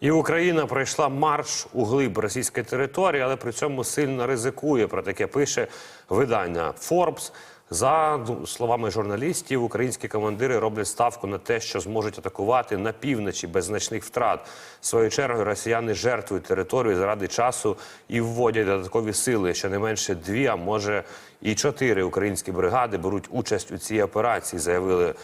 І Україна пройшла марш у глиб російської території, але при цьому сильно ризикує. Про таке пише видання Forbes. За ну, словами журналістів, українські командири роблять ставку на те, що зможуть атакувати на півночі без значних втрат. Своєю чергою росіяни жертвують територію заради часу і вводять додаткові сили. Щонайменше дві, а може і чотири українські бригади беруть участь у цій операції, заявили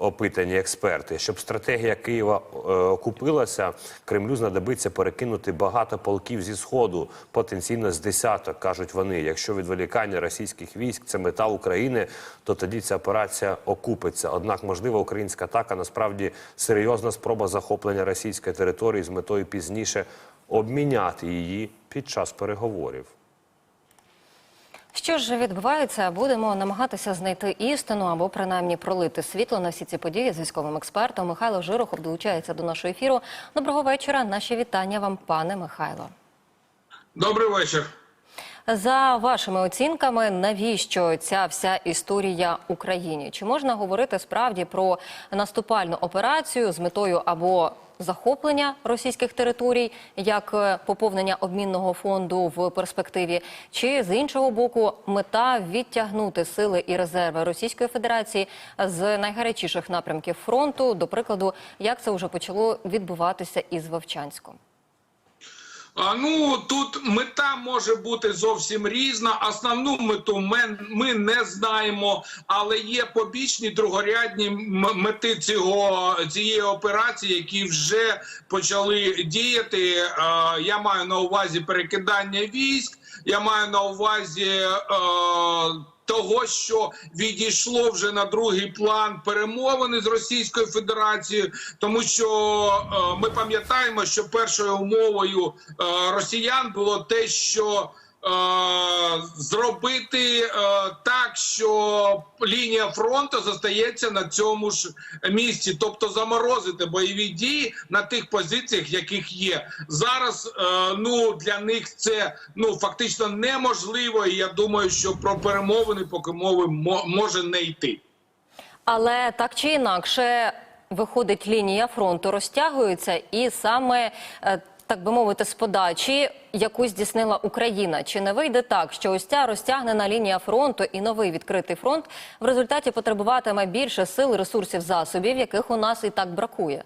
опитані експерти. Щоб стратегія Києва е, окупилася, Кремлю знадобиться перекинути багато полків зі сходу, потенційно з десяток, кажуть вони. Якщо відволікання російських військ це мета України, то тоді ця операція окупиться. Однак, можлива українська атака насправді серйозна спроба захоплення російської території з метою пізніше обміняти її під час переговорів. Що ж відбувається, будемо намагатися знайти істину або принаймні пролити світло на всі ці події з військовим експертом. Михайло Жирохов долучається до нашого ефіру. Доброго вечора. Наші вітання вам, пане Михайло. Добрий вечір. За вашими оцінками, навіщо ця вся історія Україні? Чи можна говорити справді про наступальну операцію з метою або захоплення російських територій, як е, поповнення обмінного фонду в перспективі, чи з іншого боку мета відтягнути сили і резерви Російської Федерації з найгарячіших напрямків фронту, до прикладу, як це вже почало відбуватися із Вовчанськом? Ну тут мета може бути зовсім різна. Основну мету ми, ми не знаємо, але є побічні другорядні мети цього цієї операції, які вже почали діяти. Е, я маю на увазі перекидання військ. Я маю на увазі. Того, що відійшло вже на другий план перемовини з Російською Федерацією, тому що е, ми пам'ятаємо, що першою умовою е, росіян було те, що зробити е, так, що лінія фронту зостається на цьому ж місці, тобто заморозити бойові дії на тих позиціях, яких є зараз. Е, ну для них це ну фактично неможливо. І я думаю, що про перемовини поки мови мо- може не йти. Але так чи інакше, виходить лінія фронту, розтягується, і саме е, так би мовити, з подачі, яку здійснила Україна. Чи не вийде так, що ось ця розтягнена лінія фронту і новий відкритий фронт в результаті потребуватиме більше сил, ресурсів, засобів, яких у нас і так бракує?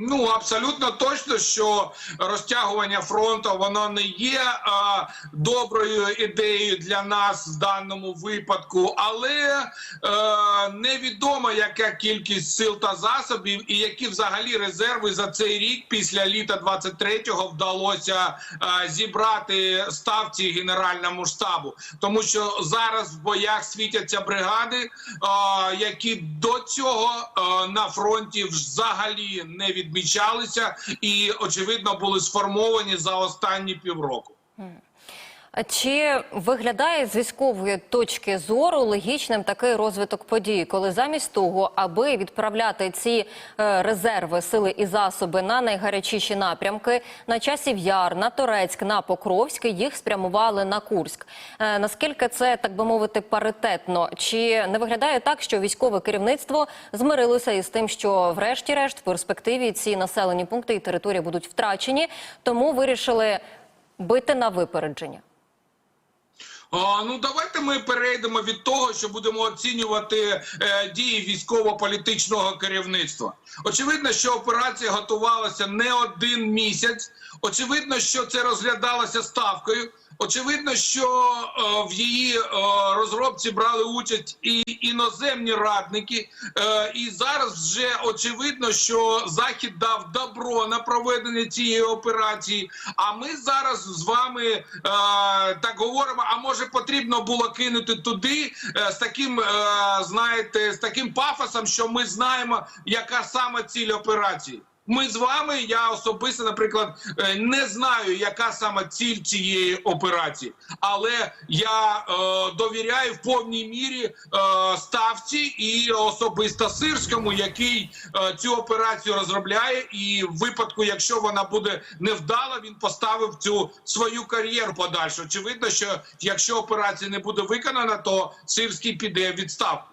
Ну абсолютно точно, що розтягування фронту воно не є а, доброю ідеєю для нас в даному випадку, але е, невідомо яка кількість сил та засобів, і які взагалі резерви за цей рік після літа 23-го вдалося е, зібрати ставці генеральному штабу, тому що зараз в боях світяться бригади, е, які до цього е, на фронті взагалі не відмічалися, і очевидно були сформовані за останні півроку. Чи виглядає з військової точки зору логічним такий розвиток подій, коли замість того, аби відправляти ці е, резерви, сили і засоби на найгарячіші напрямки на часів Яр, на Торецьк, на Покровськ, їх спрямували на Курськ? Е, наскільки це так би мовити паритетно? Чи не виглядає так, що військове керівництво змирилося із тим, що врешті-решт в перспективі ці населені пункти і території будуть втрачені, тому вирішили бити на випередження? Ну давайте ми перейдемо від того, що будемо оцінювати е, дії військово-політичного керівництва. Очевидно, що операція готувалася не один місяць. Очевидно, що це розглядалося ставкою. Очевидно, що е, в її е, розробці брали участь і іноземні радники, е, і зараз вже очевидно, що захід дав добро на проведення цієї операції. А ми зараз з вами так говоримо. А може потрібно було кинути туди з таким, знаєте, з таким пафосом, що ми знаємо, яка саме ціль операції. Ми з вами, я особисто, наприклад, е, не знаю, яка саме ціль цієї операції, але я е, довіряю в повній мірі е, ставці і особисто сирському, який е, цю операцію розробляє. І в випадку, якщо вона буде невдала, він поставив цю свою кар'єру подальше. Очевидно, що якщо операція не буде виконана, то сирський піде в відставку.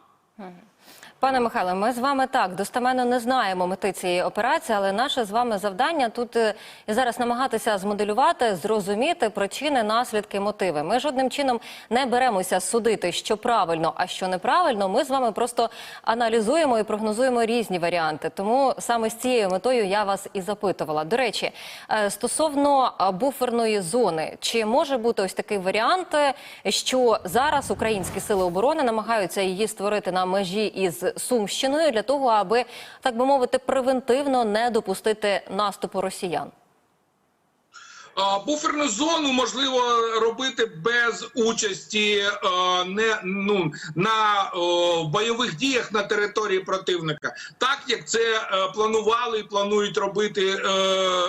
Пане Михайле, ми з вами так достеменно не знаємо мети цієї операції, але наше з вами завдання тут е, і зараз намагатися змоделювати, зрозуміти причини, наслідки, мотиви. Ми жодним чином не беремося судити, що правильно, а що неправильно. Ми з вами просто аналізуємо і прогнозуємо різні варіанти. Тому саме з цією метою я вас і запитувала. До речі, е, стосовно буферної зони, чи може бути ось такий варіант, е, що зараз українські сили оборони намагаються її створити на межі із Сумщиною для того, аби так би мовити, превентивно не допустити наступу росіян? Буферну зону можливо робити без участі не ну на бойових діях на території противника, так як це е, планували і планують робити е,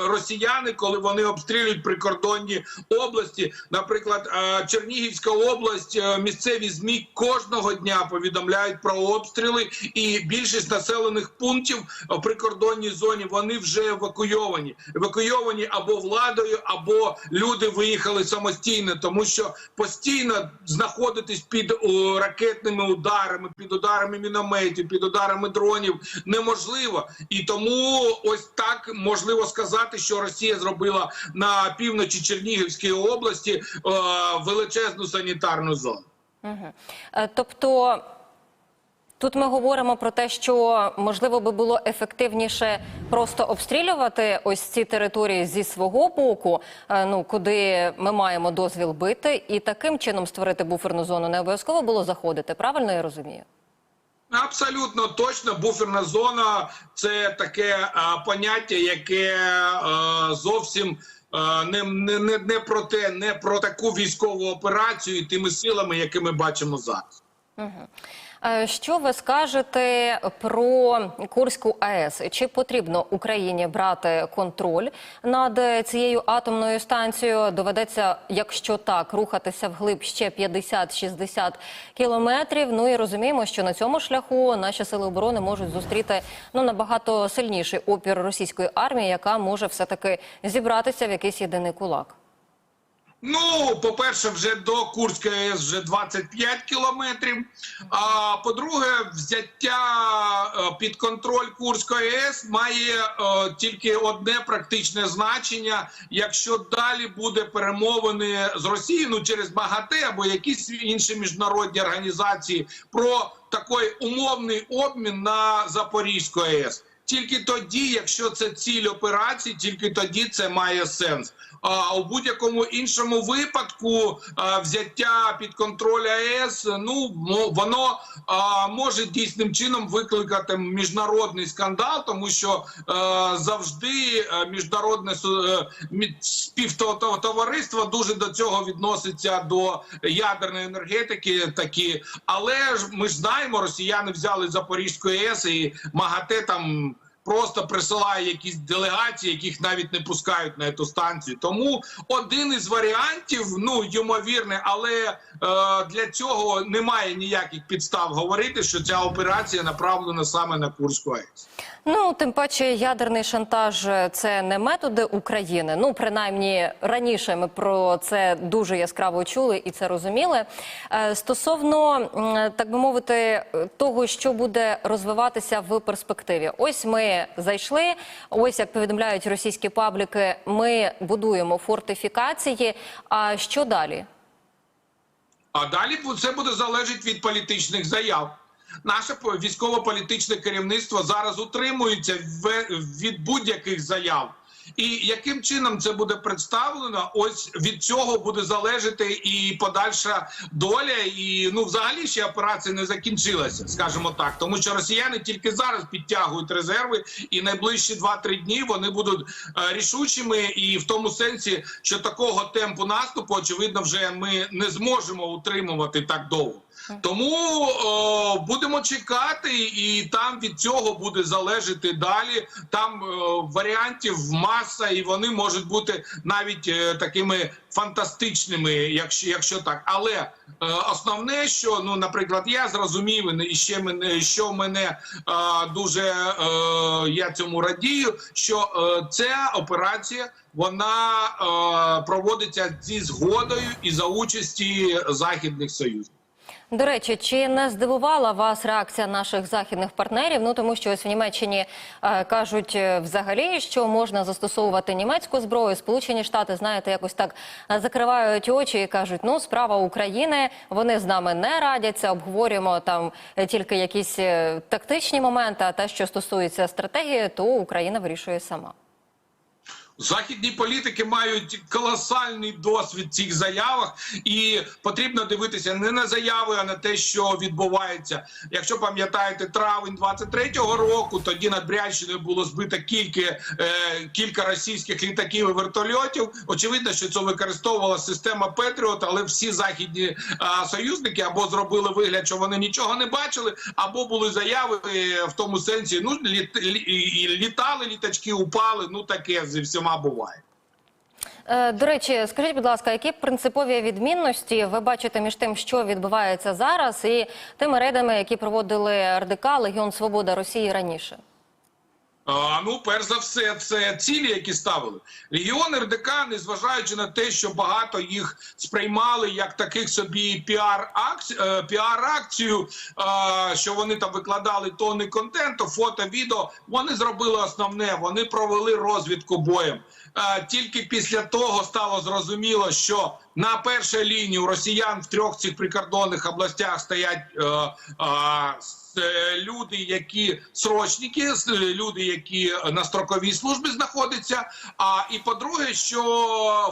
росіяни, коли вони обстрілюють прикордонні області. Наприклад, е, Чернігівська область, місцеві змі кожного дня повідомляють про обстріли, і більшість населених пунктів в прикордонній зоні вони вже евакуйовані, евакуйовані або владою, або люди виїхали самостійно, тому що постійно знаходитись під о, ракетними ударами, під ударами мінометів, під ударами дронів неможливо. І тому ось так можливо сказати, що Росія зробила на півночі Чернігівської області е, величезну санітарну зону. Е, Тобто тут ми говоримо про те, що можливо би було ефективніше просто обстрілювати ось ці території зі свого боку, е, ну куди ми маємо дозвіл бити, і таким чином створити буферну зону. Не обов'язково було заходити. Правильно я розумію? Абсолютно точно, буферна зона це таке а, поняття, яке а, зовсім не, не, не, не про те, не про таку військову операцію тими силами, які ми бачимо зараз. Е, Що ви скажете про Курську АЕС? Чи потрібно Україні брати контроль над е, цією атомною станцією? Доведеться, якщо так, рухатися вглиб ще 50-60 кілометрів. Ну і розуміємо, що на цьому шляху наші сили оборони можуть зустріти ну набагато сильніший опір російської армії, яка може все таки зібратися в якийсь єдиний кулак. Ну, по-перше, вже до Курської АЕС вже 25 кілометрів. А по-друге, взяття е, під контроль Курської АЕС має е, тільки одне практичне значення. Якщо далі буде перемовини з Росією ну, через МАГАТЕ або якісь інші міжнародні організації про такий умовний обмін на Запорізьку АЕС. Тільки тоді, якщо це ціль операції, тільки тоді це має сенс. А у будь-якому іншому випадку а, взяття під контроль АЕС, ну воно а, може дійсним чином викликати міжнародний скандал, тому що е, завжди міжнародне е, співтовариство дуже до цього відноситься до ядерної енергетики. Такі, але ж ми ж знаємо, росіяни взяли Запорізьку АЕС і МАГАТЕ там просто присилає якісь делегації, яких навіть не пускають на цю станцію. Тому один із варіантів, ну ймовірне, але е, для цього немає ніяких підстав говорити, що ця операція направлена саме на Курську АЕС. Ну, тим паче, ядерний шантаж е, це не методи України. Ну, принаймні раніше ми про це дуже яскраво чули і це розуміли. Е, Стосовно, так би мовити, того, що буде розвиватися в перспективі. Ось ми зайшли. Ось як повідомляють російські пабліки, ми будуємо фортифікації. А що далі? А далі це буде залежати від політичних заяв. Наше по- військово-політичне керівництво зараз утримується від будь-яких заяв. І яким чином це буде представлено? Ось від цього буде залежати і подальша доля. І ну, взагалі ще операція не закінчилася, скажімо так, тому що росіяни тільки зараз підтягують резерви, і найближчі 2-3 дні вони будуть е, рішучими, і в тому сенсі, що такого темпу наступу, очевидно, вже ми не зможемо утримувати так довго. Тому о, будемо чекати, і там від цього буде залежати далі. Там е, варіантів маса, і вони можуть бути навіть е, такими фантастичними, якщо, якщо так. Але е, основне, що ну, наприклад, я зрозумів, і ще мене, що мене е, дуже е, я цьому радію, що е, ця операція. Вона е, проводиться зі згодою і за участі західних союзів. До речі, чи не здивувала вас реакція наших західних партнерів? Ну тому що ось в Німеччині е, кажуть е, взагалі, що можна застосовувати німецьку зброю. Сполучені Штати, знаєте, якось так е, закривають очі і кажуть: ну справа України, вони з нами не радяться. Обговорюємо там е, тільки якісь тактичні моменти. А те, що стосується стратегії, то Україна вирішує сама. Західні політики мають колосальний досвід цих заявах, і потрібно дивитися не на заяви, а на те, що відбувається. Якщо пам'ятаєте, травень 23-го року, тоді над Брянщиною було збито кілька, е, кілька російських літаків і вертольотів. Очевидно, що це використовувала система Петріот, але всі західні а, союзники або зробили вигляд, що вони нічого не бачили, або були заяви е, в тому сенсі: ну літ, лі, літали літачки, упали. Ну таке зі всіма буває. Е, До речі, скажіть, будь ласка, які принципові відмінності ви бачите між тим, що відбувається зараз, і тими рейдами, які проводили РДК Легіон Свобода Росії раніше? А, ну, перш за все, це цілі, які ставили. Легіон РДК, незважаючи на те, що багато їх сприймали як таких собі піар-акцію, е, піар-акцію е, що вони там викладали тонни контенту, фото, відео. Вони зробили основне, вони провели розвідку боєм. Тільки після того стало зрозуміло, що на першій лінії у росіян в трьох цих прикордонних областях стоять е, е, люди, які срочники, е, люди, які на строковій службі знаходяться. А і по-друге, що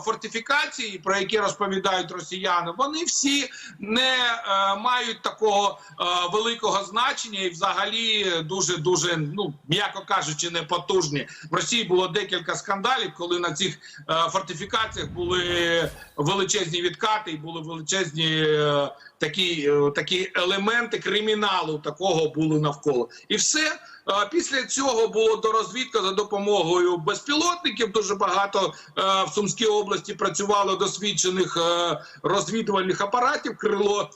фортифікації, про які розповідають росіяни, вони всі не е, мають такого е, великого значення і взагалі дуже дуже ну м'яко кажучи, не потужні. В Росії було декілька скандалів, коли на цих е, фортифікаціях були величезні відкати і були величезні е, такі, е, такі елементи криміналу такого були навколо. І все. Після цього було дорозвідка за допомогою безпілотників. Дуже багато е, в Сумській області працювало досвідчених е, розвідувальних апаратів. Крило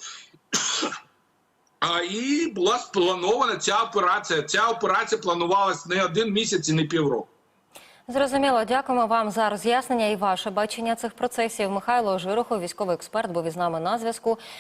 а, і була спланована ця операція. Ця операція планувалась не один місяць і не півроку. Зрозуміло, дякуємо вам за роз'яснення і ваше бачення цих процесів. Михайло Жирохов, військовий експерт, був із нами на зв'язку.